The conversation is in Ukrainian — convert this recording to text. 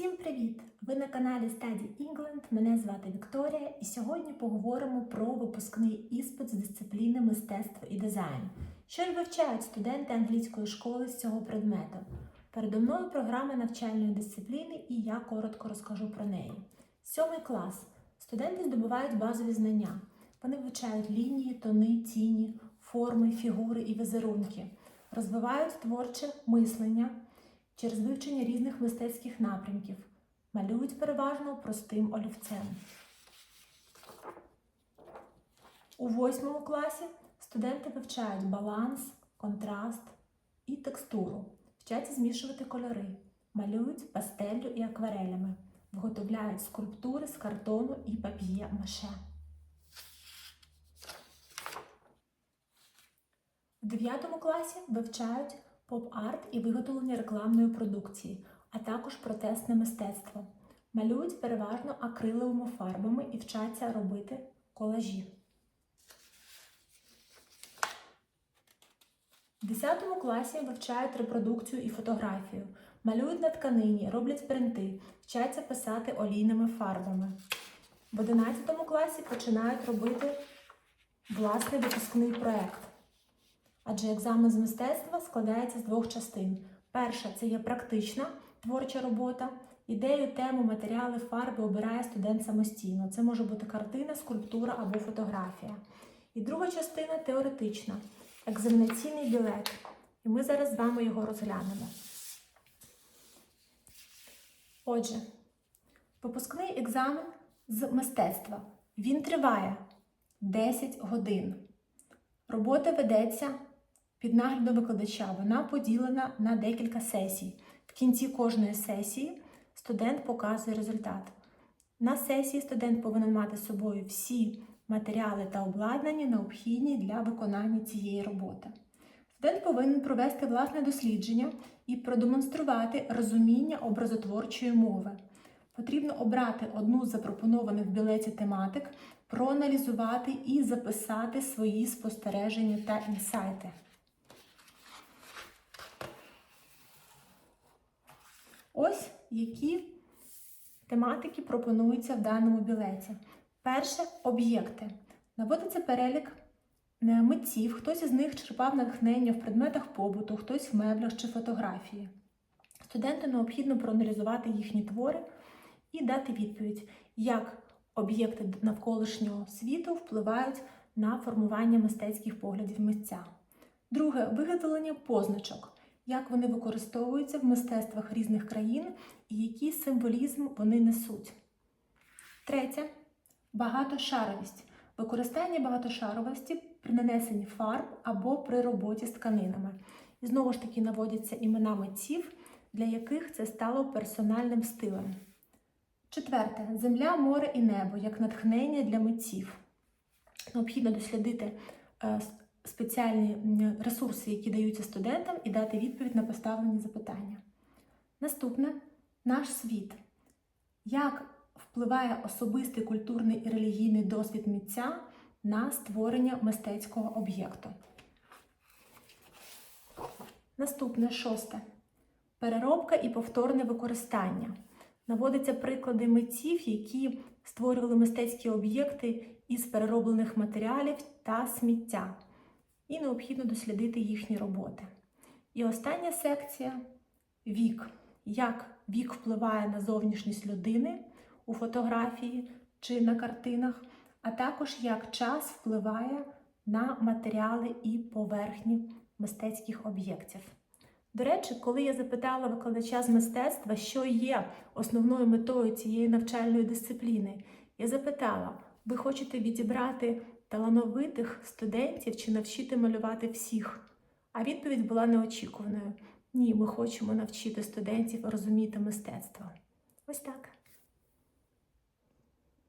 Всім привіт! Ви на каналі Study England. Мене звати Вікторія, і сьогодні поговоримо про випускний іспит з дисципліни мистецтво і дизайн. Що ж вивчають студенти англійської школи з цього предмету? Передо мною програма навчальної дисципліни, і я коротко розкажу про неї. Сьомий клас. Студенти здобувають базові знання. Вони вивчають лінії, тони, тіні, форми, фігури і візерунки, розвивають творче мислення через вивчення різних мистецьких напрямків, малюють переважно простим олівцем. У восьмому класі студенти вивчають баланс, контраст і текстуру, вчаться змішувати кольори, малюють пастеллю і акварелями, виготовляють скульптури з картону і пап'є-маше. В 9 класі вивчають поп-арт і виготовлення рекламної продукції, а також протестне мистецтво. Малюють переважно акриловими фарбами і вчаться робити колажі. В 10 класі вивчають репродукцію і фотографію, малюють на тканині, роблять принти, вчаться писати олійними фарбами. В 11 класі починають робити власний випускний проєкт. Адже екзамен з мистецтва складається з двох частин. Перша це є практична творча робота. Ідею, тему, матеріали, фарби обирає студент самостійно. Це може бути картина, скульптура або фотографія. І друга частина теоретична, екзаменаційний білет. І ми зараз з вами його розглянемо. Отже, випускний екзамен з мистецтва. Він триває 10 годин. Робота ведеться під наглядом викладача. Вона поділена на декілька сесій. В кінці кожної сесії студент показує результат. На сесії студент повинен мати з собою всі матеріали та обладнання, необхідні для виконання цієї роботи. Студент повинен провести власне дослідження і продемонструвати розуміння образотворчої мови. Потрібно обрати одну з запропонованих в білеті тематик, проаналізувати і записати свої спостереження та інсайти. Ось які тематики пропонуються в даному білеті. Перше об'єкти. Наводиться перелік е, митців, хтось із них черпав натхнення в предметах побуту, хтось в меблях чи фотографії. Студенту необхідно проаналізувати їхні твори і дати відповідь, як об'єкти навколишнього світу впливають на формування мистецьких поглядів митця. Друге виготовлення позначок, як вони використовуються в мистецтвах різних країн і який символізм вони несуть. Третє багатошаровість. Використання багатошаровості при нанесенні фарб або при роботі з тканинами. І знову ж таки наводяться імена митців, для яких це стало персональним стилем. Четверте земля, море і небо як натхнення для митців. Необхідно дослідити е, спеціальні ресурси, які даються студентам, і дати відповідь на поставлені запитання. Наступне наш світ. Як впливає особистий культурний і релігійний досвід митця на створення мистецького об'єкту? Наступне шосте. Переробка і повторне використання. Наводяться приклади митців, які створювали мистецькі об'єкти із перероблених матеріалів та сміття. І необхідно дослідити їхні роботи. І остання секція вік. Як вік впливає на зовнішність людини у фотографії чи на картинах, а також як час впливає на матеріали і поверхні мистецьких об'єктів. До речі, коли я запитала викладача з мистецтва, що є основною метою цієї навчальної дисципліни, я запитала: ви хочете відібрати талановитих студентів чи навчити малювати всіх? А відповідь була неочікуваною: ні, ми хочемо навчити студентів розуміти мистецтво. Ось так.